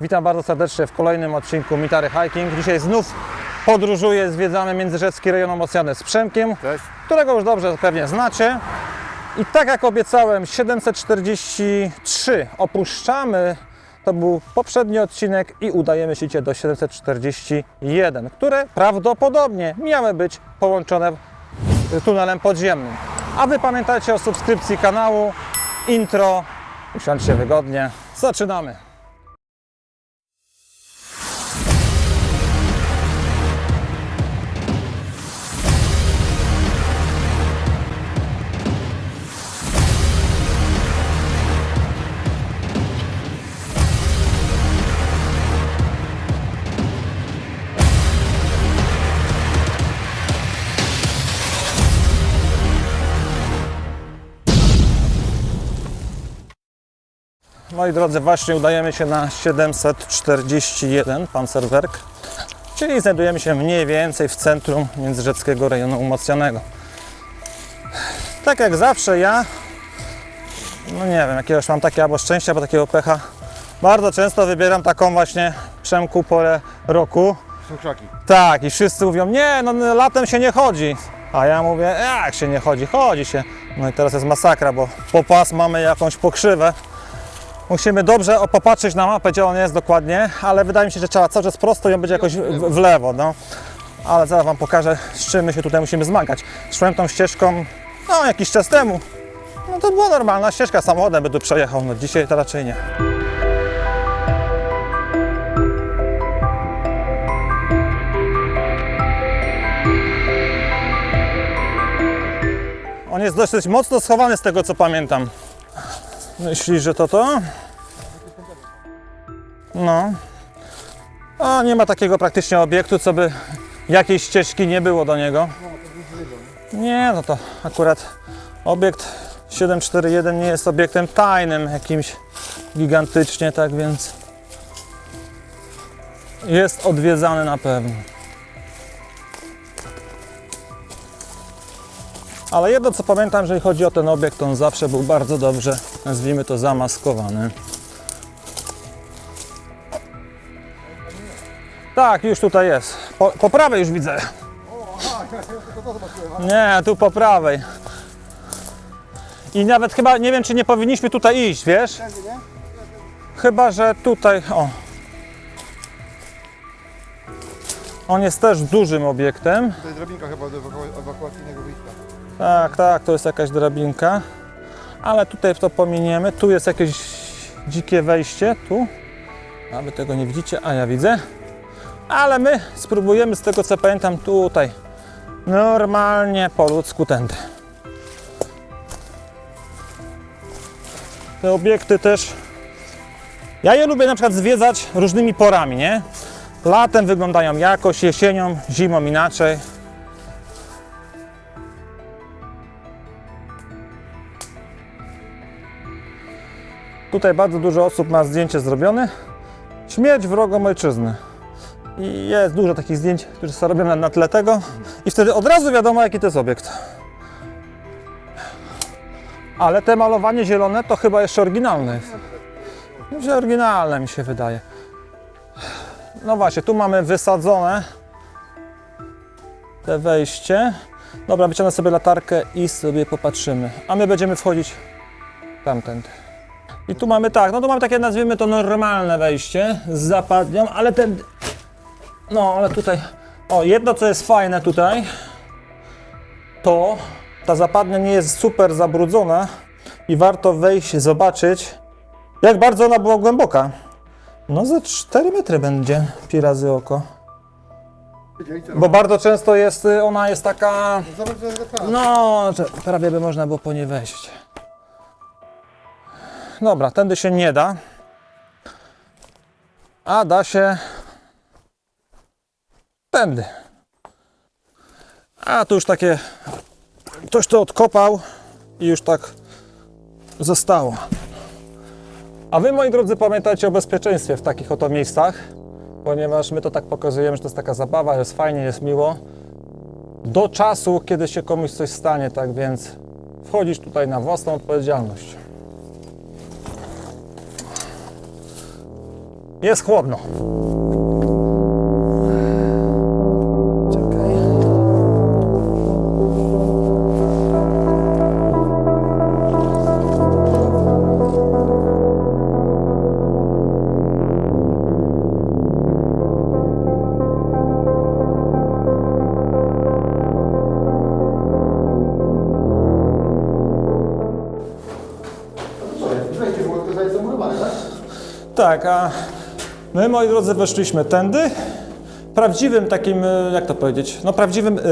Witam bardzo serdecznie w kolejnym odcinku Mitary Hiking. Dzisiaj znów podróżuję, zwiedzamy Międzyrzecki rejon Omocjany z Przemkiem, Cześć. którego już dobrze pewnie znacie. I tak jak obiecałem, 743 opuszczamy. To był poprzedni odcinek i udajemy się do 741, które prawdopodobnie miały być połączone z tunelem podziemnym. A Wy pamiętajcie o subskrypcji kanału, intro, usiądźcie wygodnie, zaczynamy. Moi drodzy, właśnie udajemy się na 741 Panzerwerk, czyli znajdujemy się mniej więcej w centrum międzyrzeckiego rejonu umocnionego. Tak jak zawsze ja, no nie wiem, jakiegoś mam takie albo szczęścia, albo takiego pecha, bardzo często wybieram taką właśnie przemku porę roku. Są krzaki. Tak, i wszyscy mówią, nie, no no, latem się nie chodzi. A ja mówię, jak się nie chodzi? Chodzi się. No i teraz jest masakra, bo po pas mamy jakąś pokrzywę. Musimy dobrze popatrzeć na mapę, gdzie on jest dokładnie, ale wydaje mi się, że trzeba cały czas prosto i on będzie jakoś w, w lewo, no. Ale zaraz Wam pokażę, z czym my się tutaj musimy zmagać. Szłem tą ścieżką, no, jakiś czas temu. No to była normalna ścieżka, samochodem by tu przejechał, no dzisiaj to raczej nie. On jest dosyć mocno schowany z tego co pamiętam. Myślisz, że to to? No. A nie ma takiego praktycznie obiektu, co by jakiejś ścieżki nie było do niego. Nie, no to akurat obiekt 741 nie jest obiektem tajnym jakimś gigantycznie, tak więc jest odwiedzany na pewno. Ale jedno co pamiętam, jeżeli chodzi o ten obiekt, on zawsze był bardzo dobrze, nazwijmy to, zamaskowany. Tak, już tutaj jest. Po, po prawej już widzę. Nie, tu po prawej. I nawet chyba, nie wiem czy nie powinniśmy tutaj iść, wiesz? Chyba, że tutaj, o. On jest też dużym obiektem. To jest drabinka chyba do ewaku- ewakuacyjnego wyjścia. Tak, tak, to jest jakaś drabinka. Ale tutaj to pominiemy. Tu jest jakieś dzikie wejście, tu. A wy tego nie widzicie, a ja widzę. Ale my spróbujemy z tego co pamiętam tutaj. Normalnie po ludzku tędy. Te obiekty też. Ja je lubię na przykład zwiedzać różnymi porami, nie? Latem wyglądają jakoś, jesienią, zimą inaczej. Tutaj bardzo dużo osób ma zdjęcie zrobione. Śmierć wrogom ojczyzny. I jest dużo takich zdjęć, które są robione na tle tego. I wtedy od razu wiadomo, jaki to jest obiekt. Ale te malowanie zielone to chyba jeszcze oryginalne jest. Oryginalne mi się wydaje. No właśnie, tu mamy wysadzone te wejście. Dobra, wyciągnę sobie latarkę i sobie popatrzymy. A my będziemy wchodzić tamtędy. I tu mamy tak, no tu mamy takie nazwijmy to normalne wejście z zapadnią, ale ten. No, ale tutaj. O, jedno co jest fajne tutaj, to ta zapadnia nie jest super zabrudzona i warto wejść, zobaczyć, jak bardzo ona była głęboka. No ze 4 metry będzie pi razy oko. Bo bardzo często jest, y, ona jest taka, no, prawie by można było po nie wejść. Dobra, tędy się nie da. A da się tędy. A tu już takie ktoś to odkopał i już tak zostało. A wy moi drodzy pamiętajcie o bezpieczeństwie w takich oto miejscach, ponieważ my to tak pokazujemy, że to jest taka zabawa, jest fajnie, jest miło. Do czasu, kiedy się komuś coś stanie, tak więc wchodzisz tutaj na własną odpowiedzialność. Jest chłodno. My, moi drodzy, weszliśmy tędy. Prawdziwym takim, e, jak to powiedzieć, no prawdziwym e,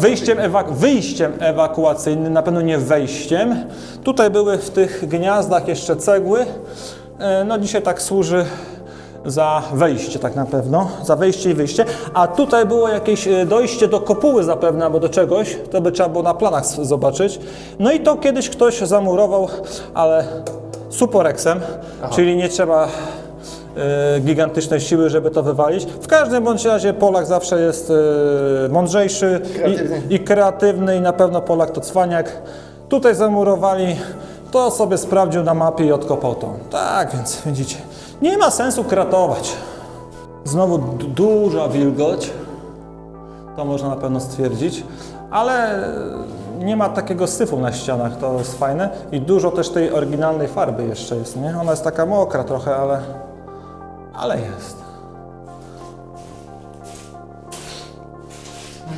wyjściem, ewa- wyjściem ewakuacyjnym, na pewno nie wejściem. Tutaj były w tych gniazdach jeszcze cegły. E, no dzisiaj tak służy za wejście tak na pewno, za wejście i wyjście. A tutaj było jakieś dojście do kopuły zapewne albo do czegoś, to by trzeba było na planach zobaczyć. No i to kiedyś ktoś zamurował, ale suporexem, czyli nie trzeba e, gigantycznej siły, żeby to wywalić. W każdym bądź razie Polak zawsze jest e, mądrzejszy Kreatywny. i, i kreatywny i na pewno Polak to cwaniak. Tutaj zamurowali, to sobie sprawdził na mapie i odkopał to. Tak, więc widzicie, nie ma sensu kratować. Znowu duża wilgoć, to można na pewno stwierdzić, ale nie ma takiego syfu na ścianach, to jest fajne i dużo też tej oryginalnej farby jeszcze jest, nie? Ona jest taka mokra trochę, ale, ale jest.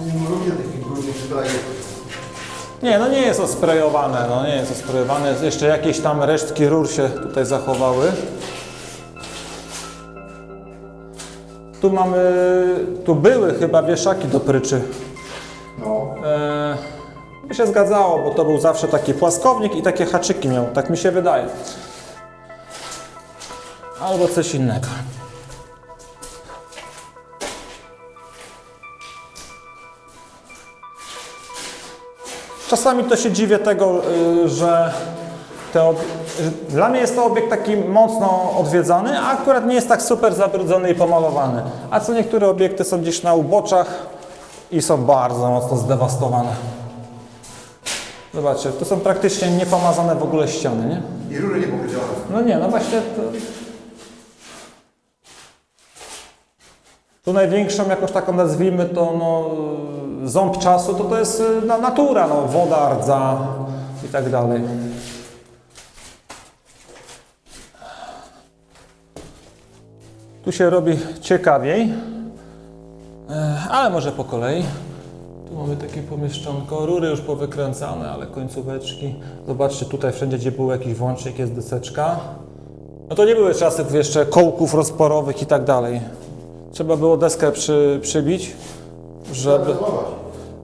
Nie lubię takich brudnych sprayów. Nie, no nie jest osprejowane, no nie jest osprejowane. Jeszcze jakieś tam resztki rur się tutaj zachowały. Tu mamy, tu były chyba wieszaki do pryczy. No. E, by się zgadzało, bo to był zawsze taki płaskownik i takie haczyki miał, tak mi się wydaje. Albo coś innego. Czasami to się dziwię tego, y, że te że dla mnie jest to obiekt taki mocno odwiedzany, a akurat nie jest tak super zabrudzony i pomalowany. A co niektóre obiekty są gdzieś na uboczach i są bardzo mocno zdewastowane. Zobaczcie, to są praktycznie niepomazane w ogóle ściany, nie? I rury nie powiedziane. No nie, no właśnie to... Tu największą jakąś taką nazwijmy to no, ząb czasu, to to jest na, natura, no, woda, rdza i tak dalej. Tu się robi ciekawiej, E, ale może po kolei. Tu mamy takie pomieszczonko, rury już powykręcane, ale końcóweczki. Zobaczcie, tutaj wszędzie, gdzie był jakiś włącznik, jest deseczka. No to nie były czasy jeszcze kołków rozporowych i tak dalej. Trzeba było deskę przy, przybić, żeby,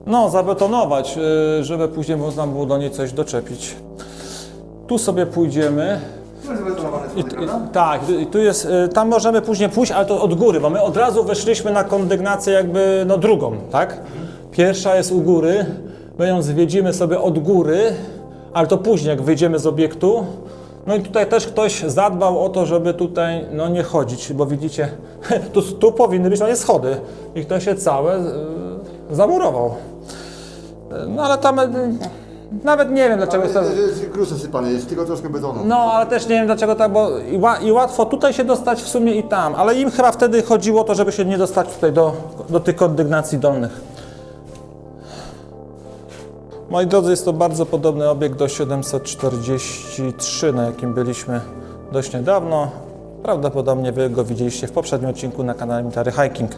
no, zabetonować, y, żeby później można było do niej coś doczepić. Tu sobie pójdziemy. Tu jest zabetonowane I, i, tak, i tu jest, y, tam możemy później pójść, ale to od góry, bo my od razu weszliśmy na kondygnację jakby, no drugą, tak? Pierwsza jest u góry, my ją zwiedzimy sobie od góry, ale to później, jak wyjdziemy z obiektu. No i tutaj też ktoś zadbał o to, żeby tutaj, no nie chodzić, bo widzicie, tu, tu powinny być, no nie schody i to się całe y, zamurował. No ale tam, y, nawet nie wiem dlaczego to... Ale jest gruz zasypany, jest tylko troszkę betonu. No, ale też nie wiem dlaczego tak, bo i, ła, i łatwo tutaj się dostać w sumie i tam, ale im chyba wtedy chodziło o to, żeby się nie dostać tutaj do, do tych kondygnacji dolnych. Moi drodzy, jest to bardzo podobny obiekt do 743, na jakim byliśmy dość niedawno. Prawdopodobnie Wy go widzieliście w poprzednim odcinku na kanale Military Hiking.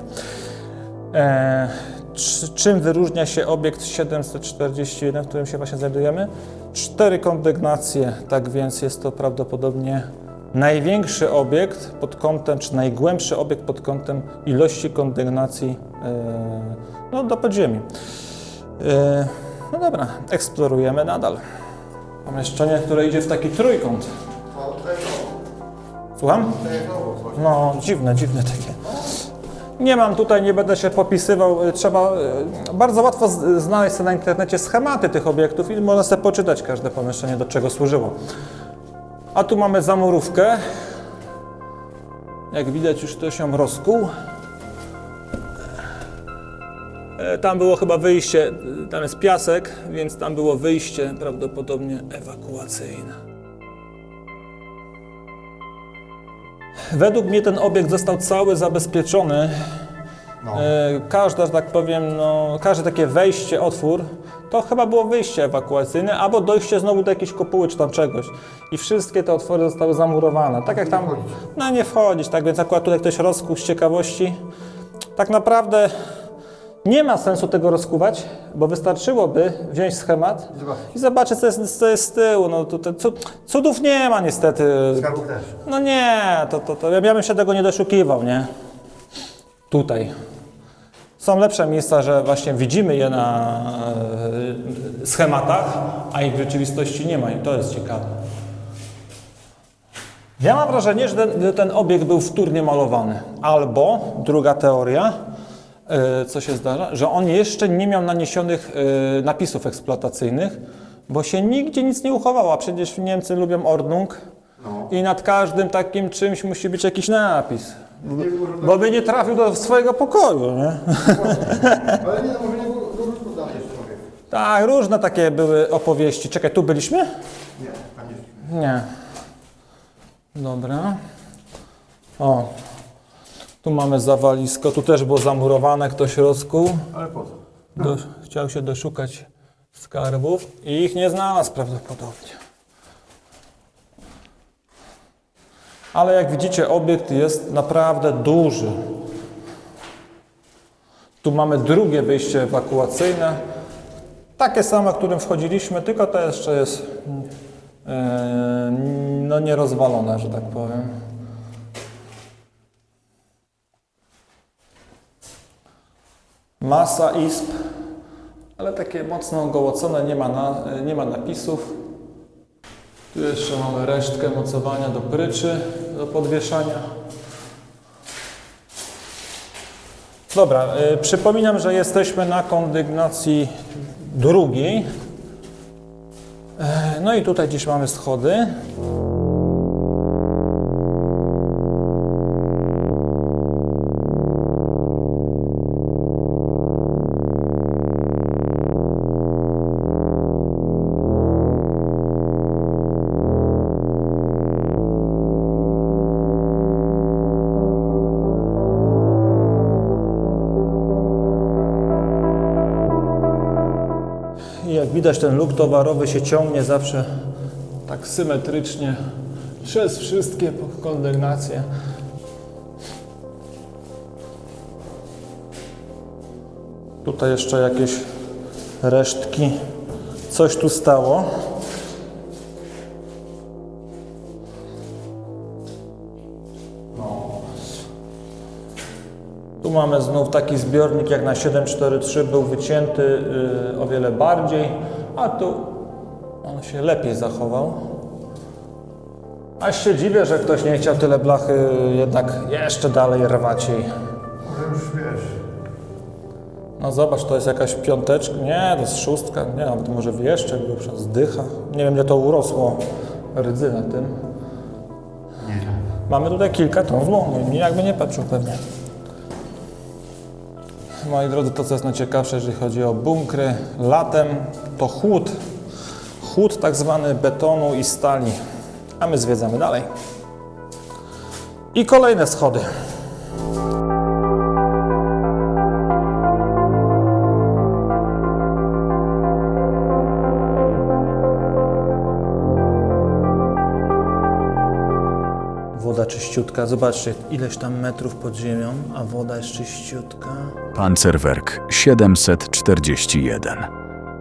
E, czy- czym wyróżnia się obiekt 741, w którym się właśnie znajdujemy? Cztery kondygnacje, tak więc jest to prawdopodobnie największy obiekt pod kątem, czy najgłębszy obiekt pod kątem ilości kondygnacji e, no, do podziemi. E, no dobra, eksplorujemy nadal. Pomieszczenie, które idzie w taki trójkąt. To. Słucham? No, dziwne, dziwne takie. Nie mam tutaj, nie będę się popisywał. y, Trzeba y, bardzo łatwo znaleźć sobie na internecie schematy tych obiektów i można sobie poczytać każde pomieszczenie, do czego służyło. A tu mamy zamurówkę. Jak widać, już ktoś ją rozkuł. E, Tam było chyba wyjście, y, tam jest piasek, więc tam było wyjście prawdopodobnie ewakuacyjne. Według mnie ten obiekt został cały zabezpieczony. No. E, Każda, że tak powiem, no, każde takie wejście, otwór, to chyba było wyjście ewakuacyjne, albo dojście znowu do jakiejś kopuły czy tam czegoś. I wszystkie te otwory zostały zamurowane. Tak jak tam, no nie wchodzić, tak więc akurat tutaj ktoś rozkuł z ciekawości. Tak naprawdę nie ma sensu tego rozkuwać, bo wystarczyłoby wziąć schemat i zobaczyć, co jest, co jest z tyłu. No, tutaj cud, cudów nie ma niestety. Skarbów też. No nie, to, to, to ja bym się tego nie doszukiwał, nie? Tutaj. Są lepsze miejsca, że właśnie widzimy je na e, schematach, a ich w rzeczywistości nie ma i to jest ciekawe. Ja mam wrażenie, że ten, ten obiekt był wtórnie malowany. Albo, druga teoria, co się zdarza, że on jeszcze nie miał naniesionych e, napisów eksploatacyjnych, bo się nigdzie nic nie uchowało, a przecież Niemcy lubią Ordnung No. i nad każdym takim czymś musi być jakiś napis. Może Bo by nie trafił do swojego pokoju, nie? Ale nie, no może nie było różnych danych jeszcze mówię. Tak, różne takie były opowieści. Czekaj, tu byliśmy? Nie, tam nie. Nie. Dobra. O, tu mamy zawalisko, tu też było zamurowane, ktoś rozkuł. Ale po co? Do, chciał się doszukać skarbów i ich nie znalazł prawdopodobnie. Ale jak widzicie, obiekt jest naprawdę duży. Tu mamy drugie wyjście ewakuacyjne. Takie same, którym wchodziliśmy, tylko to jeszcze jest e, no nierozwalone, że tak powiem. Masa izb, ale takie mocno ogołocone, nie ma, na, nie ma napisów. Tu jeszcze mamy resztkę mocowania do pryczy, do podwieszania. Dobra, y, przypominam, że jesteśmy na kondygnacji drugiej. E, No i tutaj gdzieś mamy schody. Widać, ten luk towarowy się ciągnie zawsze tak symetrycznie przez wszystkie kondygnacje. Tutaj jeszcze jakieś resztki. Coś tu stało. Mamy znów taki zbiornik jak na 743 był wycięty y, o wiele bardziej, a tu on się lepiej zachował. Aż się dziwię, że ktoś nie chciał tyle blachy jednak jeszcze dalej rwać jej. Może już wiesz. No zobacz, to jest jakaś piąteczka, nie, to jest szóstka, nie, nawet może wieszczek był przez dycha. Nie wiem, ile to urosło rdzy na tym. Nie. Mamy tutaj kilka ton złomu jakby nie patrzył pewnie. Moi drodzy, to co jest najciekawsze, jeżeli chodzi o bunkry, latem to chłód. Chłód tak zwany betonu i stali. A my zwiedzamy dalej. I kolejne schody. Woda czyściutka. Zobaczcie, ileś tam metrów pod ziemią, a woda jest czyściutka. Panzerwerk 741.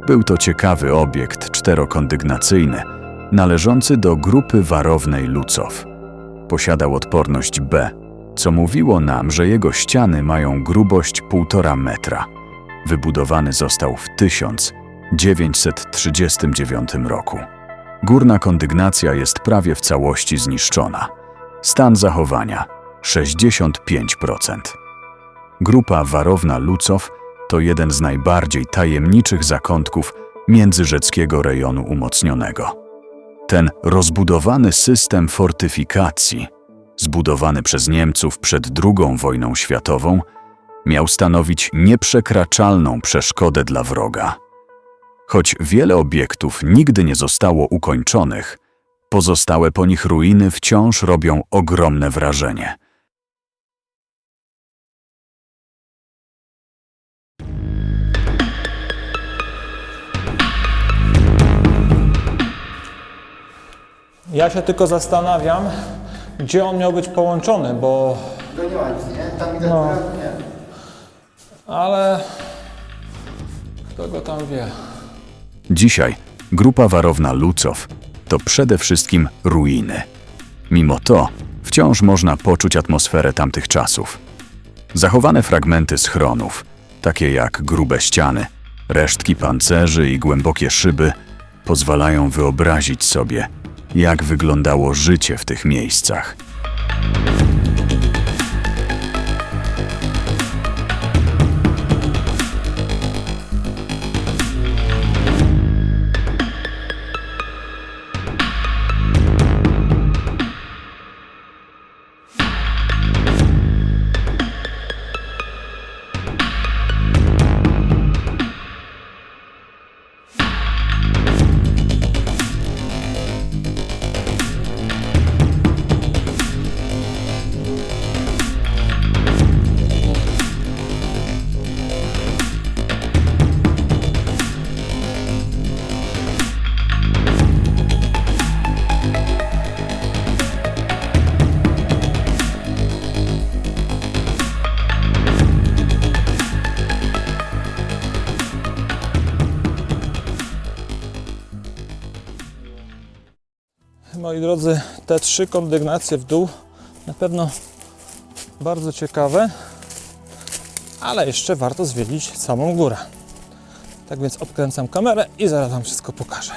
Był to ciekawy obiekt czterokondygnacyjny, należący do grupy warownej Lucow. Posiadał odporność B, co mówiło nam, że jego ściany mają grubość 1,5 metra. Wybudowany został w 1939 roku. Górna kondygnacja jest prawie w całości zniszczona. Stan zachowania 65%. Grupa warowna Lucow to jeden z najbardziej tajemniczych zakątków międzyrzeckiego rejonu umocnionego. Ten rozbudowany system fortyfikacji, zbudowany przez Niemców przed II wojną światową, miał stanowić nieprzekraczalną przeszkodę dla wroga. Choć wiele obiektów nigdy nie zostało ukończonych, Pozostałe po nich ruiny wciąż robią ogromne wrażenie. Ja się tylko zastanawiam, gdzie on miał być połączony, bo... To nie ma nic, nie? Tam widać No. nie. Ale... Kto go tam wie? Dzisiaj grupa warowna Lucow to przede wszystkim ruiny. Mimo to wciąż można poczuć atmosferę tamtych czasów. Zachowane fragmenty schronów, takie jak grube ściany, resztki pancerzy i głębokie szyby, pozwalają wyobrazić sobie, jak wyglądało życie w tych miejscach. Moi drodzy, te trzy kondygnacje w dół na pewno bardzo ciekawe, ale jeszcze warto zwiedzić samą górę. Tak więc odkręcam kamerę i zaraz Wam wszystko pokażę.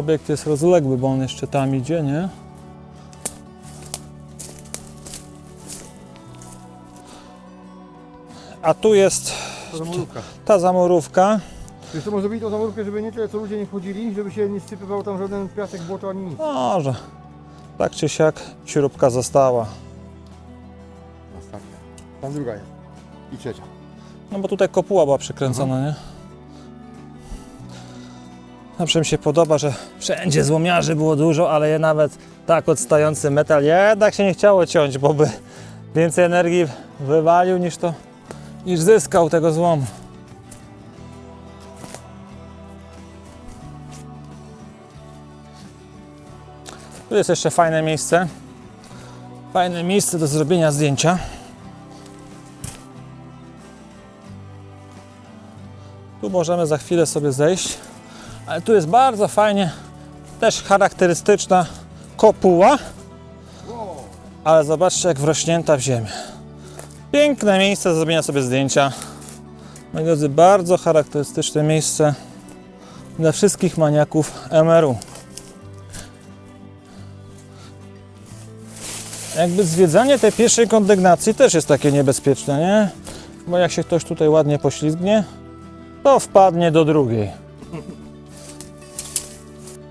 Obiekt jest rozległy, bo on jeszcze tam idzie, nie? A tu jest To zamorówka. ta zamurówka. Wiesz co, może zrobić tą zamorówkę, żeby nie tyle co ludzie nie wchodzili, żeby się nie sypywał tam żaden piasek, błoto ani nic. Może. Tak czy siak śrubka została. Ostatnia. Tam druga jest. I trzecia. No bo tutaj kopuła była przykręcona, nie? Zawsze mi się podoba, że wszędzie złomiarzy było dużo, ale nawet tak odstający metal jednak się nie chciało ciąć, bo by więcej energii wywalił niż to, niż zyskał tego złomu. Tu jest jeszcze fajne miejsce. Fajne miejsce do zrobienia zdjęcia. Tu możemy za chwilę sobie zejść, ale tu jest bardzo fajnie, też charakterystyczna kopuła, ale zobaczcie jak wrośnięta w ziemię. Piękne miejsce do zrobienia sobie zdjęcia. Moi drodzy, bardzo charakterystyczne miejsce dla wszystkich maniaków MRU. Jakby zwiedzanie tej pierwszej kondygnacji też jest takie niebezpieczne, nie? Bo jak się ktoś tutaj ładnie poślizgnie, to wpadnie do drugiej.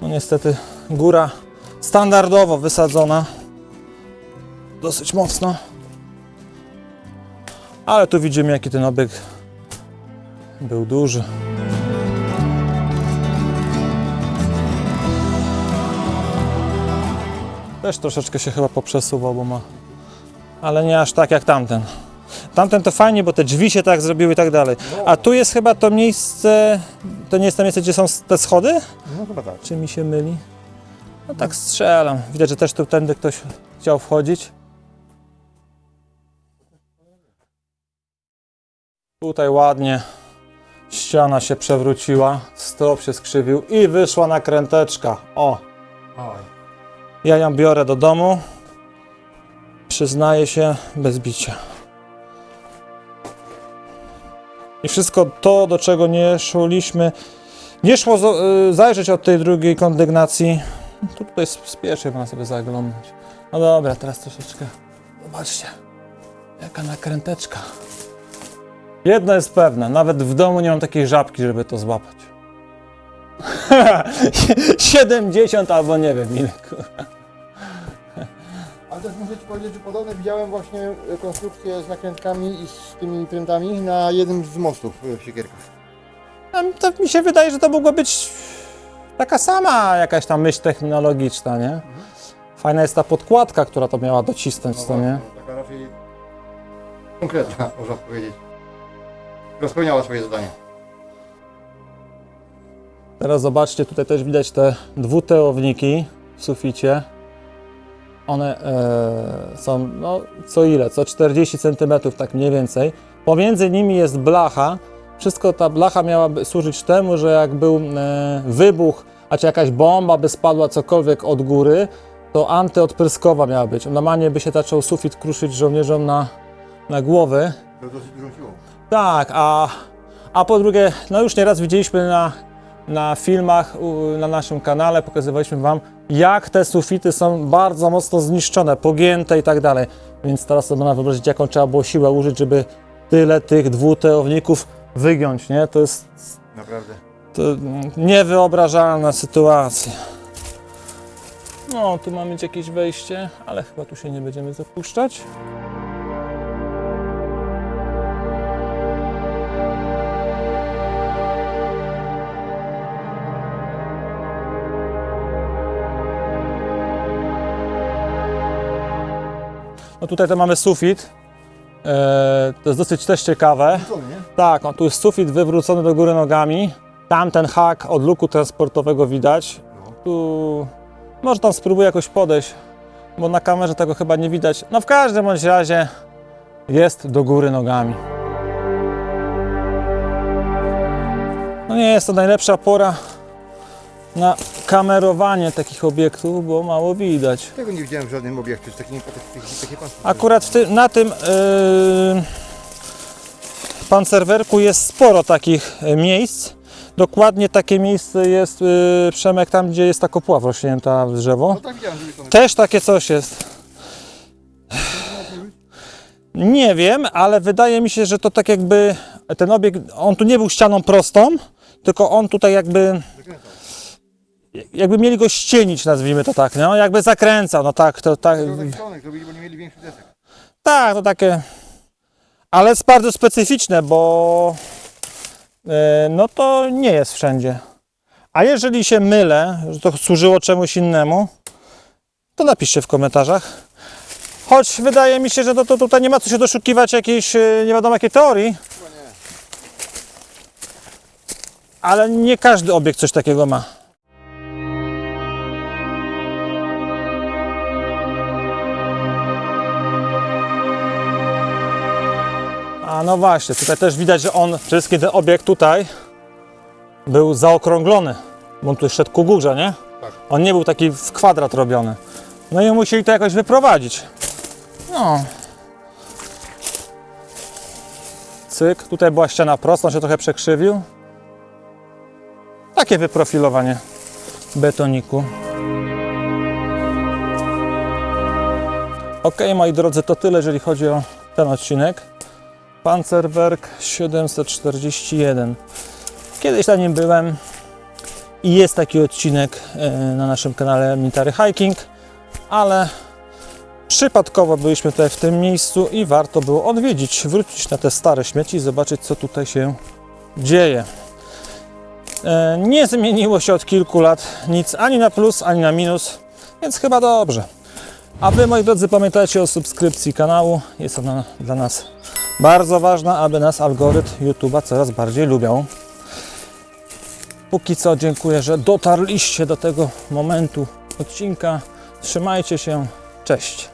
No niestety góra standardowo wysadzona dosyć mocno. Ale tu widzimy jaki ten obiekt był duży. Też troszeczkę się chyba poprzesuwał, bo ma. Ale nie aż tak jak tamten. Tamten to fajnie, bo te drzwi się tak zrobiły i tak dalej. A tu jest chyba to miejsce, to nie jest to miejsce, gdzie są te schody? No chyba tak. Czy mi się myli? No tak strzelam. Widać, że też tu tędy ktoś chciał wchodzić. Tutaj ładnie ściana się przewróciła, strop się skrzywił i wyszła nakręteczka. O, Oj. ja ją biorę do domu. Przyznaję się bez bicia. I wszystko to, do czego nie szliśmy, nie szło y, zajrzeć od tej drugiej kondygnacji. To tutaj pierwszej można sobie zaglądać. No dobra, teraz troszeczkę. Zobaczcie, jaka nakręteczka. Jedno jest pewne, nawet w domu nie mam takiej żabki, żeby to złapać. 70 albo nie wiem ile. kurwa. Ci powiedzieć, że podobne widziałem właśnie e, konstrukcję z nakrętkami i z tymi prętami na jednym z mostów e, w Siekierkach. To mi się wydaje, że to mogła być taka sama jakaś tam myśl technologiczna, nie? Fajna jest ta podkładka, która to miała docisnąć, co nie? Taka raczej konkretna, można powiedzieć. Rozpełniała swoje zadanie. Teraz zobaczcie, tutaj też widać te dwuteowniki w suficie. One e, są no, co ile? Co 40 cm, tak mniej więcej. Pomiędzy nimi jest blacha. Wszystko ta blacha miałaby służyć temu, że jak był e, wybuch, a czy jakaś bomba by spadła cokolwiek od góry, to antyodpryskowa miała być. Normalnie by się zaczął sufit kruszyć żołnierzom na, na głowy. To dosyć dużą siłą. Tak, a, a po drugie, no już nieraz widzieliśmy na, na filmach na naszym kanale, pokazywaliśmy Wam, jak te sufity są bardzo mocno zniszczone, pogięte i tak dalej. Więc teraz sobie można wyobrazić, jaką trzeba było siłę użyć, żeby tyle tych dwuteowników wygiąć, nie? To jest Naprawdę. to niewyobrażalna sytuacja. No, tu mamy mieć jakieś wejście, ale chyba tu się nie będziemy zapuszczać. Tutaj to mamy sufit. Eee, to jest dosyć też ciekawe. Tak, on tu jest sufit wywrócony do góry nogami. Tam ten hak od luku transportowego widać. Tu może tam spróbuję jakoś podejść, bo na kamerze tego chyba nie widać. No w każdym bądź razie jest do góry nogami. No nie jest to najlepsza pora na kamerowanie takich obiektów, bo mało widać. Tego nie widziałem w żadnym obiekcie takimi takie, takie pasy. Akurat w ty, na tym yy, pancerwerku jest sporo takich e, miejsc. Dokładnie takie miejsce jest, yy, Przemek, tam gdzie jest ta kopła wrośnięta w drzewo. No tak widziałem, Też takie coś jest. Nie wiem, ale wydaje mi się, że to tak jakby ten obiekt, on tu nie był ścianą prostą, tylko on tutaj jakby, zakręcał. Jakby mieli go ścienić, nazwijmy to tak, no, jakby zakręcał, no tak, to tak. Zrobili, bo nie mieli większych desek. Tak, to takie. Ale jest bardzo specyficzne, bo e, no to nie jest wszędzie. A jeżeli się mylę, że to służyło czemuś innemu, to napiszcie w komentarzach. Choć wydaje mi się, że to, to tutaj nie ma co się doszukiwać jakiejś e, nie wiadomo jakiej teorii. Ale nie każdy obiekt coś takiego ma. No właśnie, tutaj też widać, że on, przede wszystkim ten obiekt tutaj był zaokrąglony, bo on tu szedł ku górze, nie? Tak. On nie był taki w kwadrat robiony. No i musieli to jakoś wyprowadzić. No. Cyk, tutaj była ściana prosta, on się trochę przekrzywił. Takie wyprofilowanie betoniku. Ok, moi drodzy, to tyle, jeżeli chodzi o ten odcinek. Panzerwerk 741. Kiedyś na nim byłem i jest taki odcinek e, na naszym kanale Military Hiking, ale przypadkowo byliśmy tutaj w tym miejscu i warto było odwiedzić, wrócić na te stare śmieci i zobaczyć, co tutaj się dzieje. E, Nie zmieniło się od kilku lat nic ani na plus, ani na minus, więc chyba dobrze. A Wy, moi drodzy, pamiętajcie o subskrypcji kanału. Jest ona dla nas bardzo ważna, aby nas algorytm YouTube'a coraz bardziej lubiał. Póki co dziękuję, że dotarliście do tego momentu odcinka. Trzymajcie się. Cześć.